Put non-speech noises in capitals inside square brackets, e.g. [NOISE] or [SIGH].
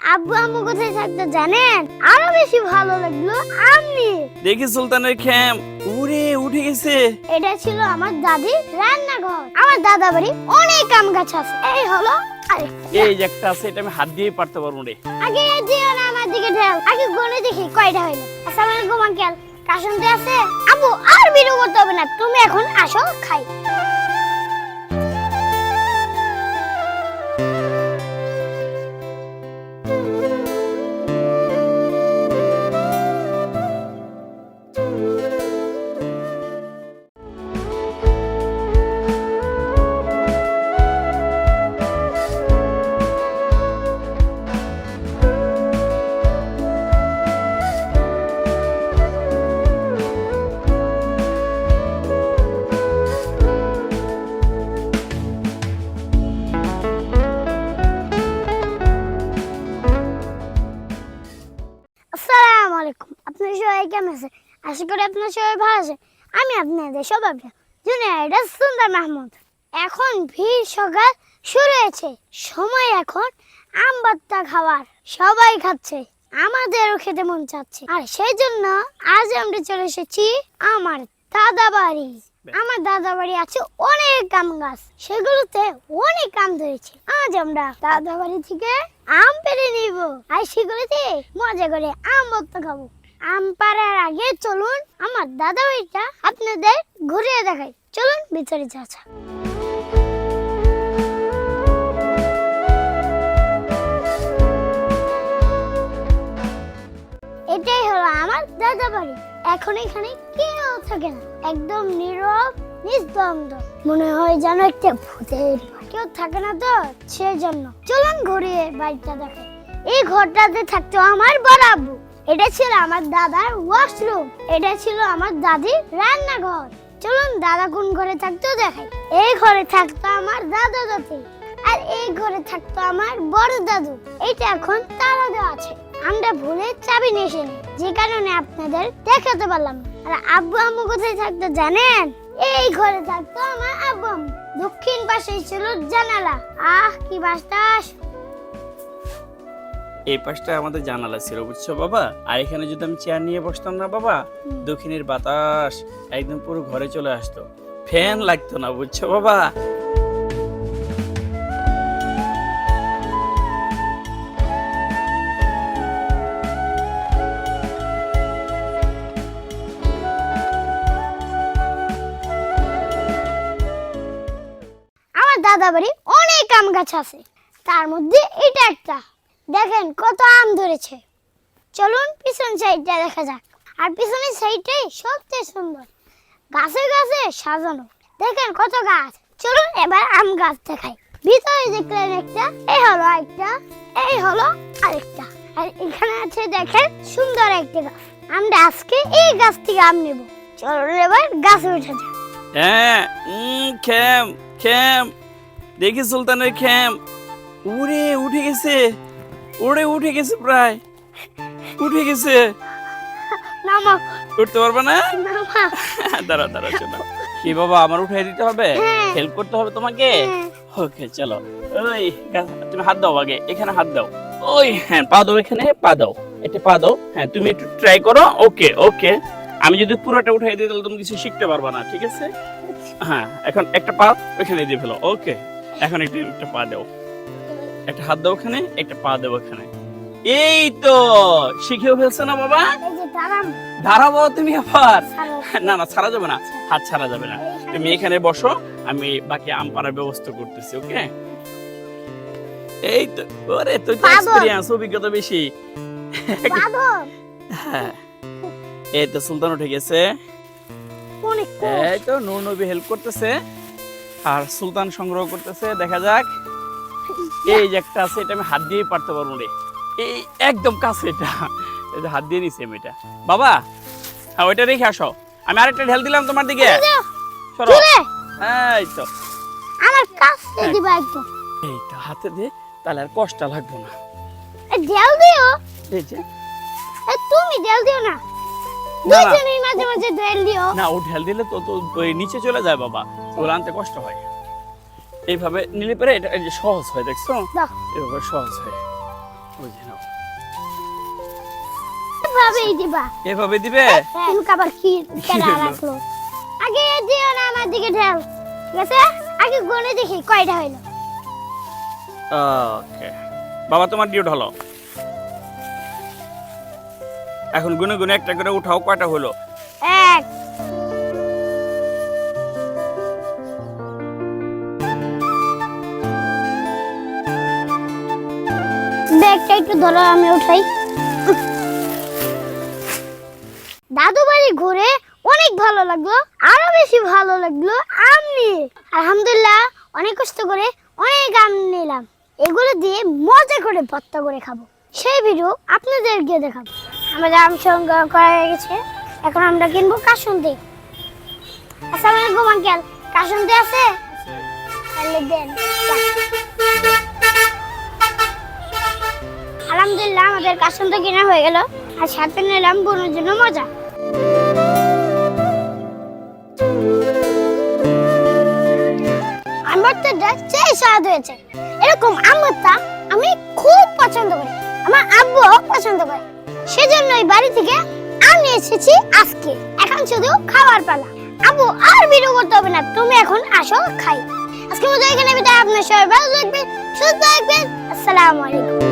আব্বু আম্মু কোথায় থাকতো জানেন? আরও বেশি ভালো লাগল আপনি দেখি সুলতানের খ্যাম। উড়ে উঠে গেছে। এটা ছিল আমার দাদির রান্নাঘর। আমার দাদা বাড়ি অনেক আম গাছ আছে। এই হলো এই যে একটা আছে এটা আমি হাত দিয়ে পারতে পারব রে। আগে দিও না আমার দিকে ঢেল আগে গনে দেখি কয়টা হইল। আসসালামু আলাইকুম আঙ্কেল। কাশুনতে আছে? আব্বু আর ভিডিও করতে হবে না। তুমি এখন আসো খাই। আলাইকুম। আপনার সবাই কেমন আছে আশা করি আপনার সবাই ভালো আছে আমি আপনাদের সবাই জুনিয়র সুন্দর মাহমুদ। এখন ভিড় সকাল শুরু হয়েছে। সময় এখন আম ভর্তা খাওয়ার। সবাই খাচ্ছে। আমাদেরও খেতে মন চাচ্ছে। আর সেই জন্য আজ আমরা চলে এসেছি আমার দাদা বাড়ি আমার দাদা বাড়ি আছে অনেক আম গাছ। সেগুলোতে অনেক আম ধরেছে। আজ আমরা দাদা বাড়ি থেকে আম পেরে নিব। আর সেগুলোতে মজা করে আম ভর্তা খাব। আম পাড়ার আগে চলুন আমার দাদা বাড়িটা আপনাদের ঘুরিয়ে দেখাই। চলুন ভিতরে যাচ্ছা এটাই হলো আমার দাদা বাড়ি। এখন এখানে কেউ থাকে না। একদম নীরব নিস্তব্ধ। মনে হয় যেন একটা ভূতের কেউ থাকে না তো? সেই জন্য চলুন ঘুরিয়ে বাড়িটা দেখে। এই ঘরটাতে থাকতো আমার বড় এটা ছিল আমার দাদার ওয়াশরুম এটা ছিল আমার দাদির রান্নাঘর। চলুন দাদা কোন ঘরে থাকতো দেখাই। এই ঘরে থাকতো আমার দাদা দাদি। আর এই ঘরে থাকতো আমার বড় দাদু। এটা এখন তালা দেওয়া আছে। আমরা ভুলে চাবি নিয়ে এসেনি যে কারণে আপনাদের দেখাতে পারলাম আর আব্বু আম্মু কোথায় থাকতো জানেন? এই ঘরে থাকতো আমার আব্বাম দক্ষিণ পাশে ছিল জানালা। আহ কি বাতাস। এই পাশটা আমাদের জানালা ছিল বুঝছ বাবা? আর এখানে যদি আমি চেয়ার নিয়ে বসতাম না বাবা। দক্ষিণের বাতাস একদম পুরো ঘরে চলে আসতো। ফ্যান লাগতো না বুঝছ বাবা? দাদা বাড়ি অনেক আম গাছ আছে। তার মধ্যে এটা একটা। দেখেন কত আম ধরেছে। চলুন পিছন সাইডটা দেখা যাক। আর পিছনের সাইডটাই সবচেয়ে সুন্দর। গাছে গাছে সাজানো। দেখেন কত গাছ। চলুন এবার আম গাছ দেখাই। ভিতরে দেখলেন একটা এই হলো একটা এই হলো আরেকটা। আর এখানে আছে দেখেন সুন্দর একটা গাছ। আমরা আজকে এই গাছ থেকে আম নেব। চলুন এবার গাছে উঠে যাক হ্যাঁ উম, খ্যাম খ্যাম দেখি সুলতানের খ্যাম। উড়ে উঠে গেছে। উড়ে উঠে গেছে প্রায়। উঠে গেছে। নামা। উঠতে পারবে না? দাঁড়া [LAUGHS] দাঁড়া শোনো। কি বাবা আমার উঠাই দিতে হবে? হ্যাঁ। হেল্প করতে হবে তোমাকে? ওকে চলো। ওই তুমি হাত দাও আগে। এখানে হাত দাও। ওই হ্যাঁ পা দাও এখানে পা দাও। এটা পা দাও। হ্যাঁ তুমি একটু ট্রাই করো। ওকে ওকে আমি যদি পুরোটা উঠাই দিই তাহলে তুমি কিছু শিখতে পারবে না ঠিক আছে? হ্যাঁ এখন একটা পা ওখানে দিয়ে ফেলো। ওকে এখন একটা একটা পা দাও। একটা হাত দাও ওখানে একটা পা দাও ওখানে। এই তো শিখেও ফেলছে না বাবা? দাঁড়াবো তুমি আবার? না না ছাড়া যাবে না। হাত ছাড়া যাবে না। তুমি এখানে বসো আমি বাকি আম পাড়ার ব্যবস্থা করতেছি ওকে? এই তো ওরে তুই তো। এক্সপেরিয়েন্স অভিজ্ঞতা বেশি। হ্যাঁ। এই তো সুলতান উঠে গেছে। এই তো নূর নবী হেল্প করতেছে। আর সুলতান সংগ্রহ করতেছে দেখা যাক। এই যে একটা আছে এটা আমি হাত দিয়েই পারতে পারব রে। এই একদম কাছে এটা। যে হাত দিয়ে নিছি আমি এটা। বাবা হ্যাঁ ওইটা রেখে আসো। আমি আরেকটা ঢেল দিলাম তোমার দিকে। সরো। এই তো। আমার কাছে দিবা একদম। এই তো হাতে দিয়ে তাহলে আর কষ্ট লাগবে না। দেল দিও। এই যে। এ, তুমি দেল দিও না। দুইজনেই মাঝে মাঝে দেল দিও। না ও ঢেল দিলে তো তো নিচে চলে যায় বাবা। ওগুলো আনতে কষ্ট হয়। এইভাবে নিলে পরে এটা সহজ হয় দেখছ? এভাবে সহজ হয়। নাও। দিবা। এভাবে দিবে? তুমি আবার কি কেনা রাখল। আগে দিও না আমার দিকে ঢেল ঠিক আছে? আগে গনে দেখি কয়টা হইল। ওকে। বাবা তোমার ডিউট হলো। এখন গুনে গুনে একটা করে উঠাও, কয়টা হলো? এক। ব্যাগটা একটু ধরো, আমি উঠাই। দাদু বাড়ি ঘুরে অনেক ভালো লাগল, আরও বেশি ভালো লাগল আম। নিয়ে আলহামদুলিল্লাহ, অনেক কষ্ট করে অনেক আম নিলাম। এগুলো দিয়ে মজা করে ভর্তা করে খাব। সেই ভিডিও আপনাদেরকে দেখাবো। আমাদের আম সংগ্রহ করা হয়ে গেছে। এখন আমরা কিনবো কাসুন্দি। আসসালামু আলাইকুম আঙ্কেল। কাসুন্দি আছে? তাহলে দেন আলহামদুলিল্লাহ, আমাদের কাসুন্দি কেনা হয়ে গেল। আর সাথে নিলাম বোনের জন্য মজা। আমরটা সেই স্বাদ হয়েছে। এরকম আমরটা থেকে আমি এসেছি আজকে। এখন শুধু খাবার পালা। আবু, আর ভিডিও করতে হবে না। তুমি এখন আসো, খাই। আজকে মতো এখানে বিদায়। আপনার সবাই ভালো থাকবেন, সুস্থ থাকবেন। আসসালামু আলাইকুম।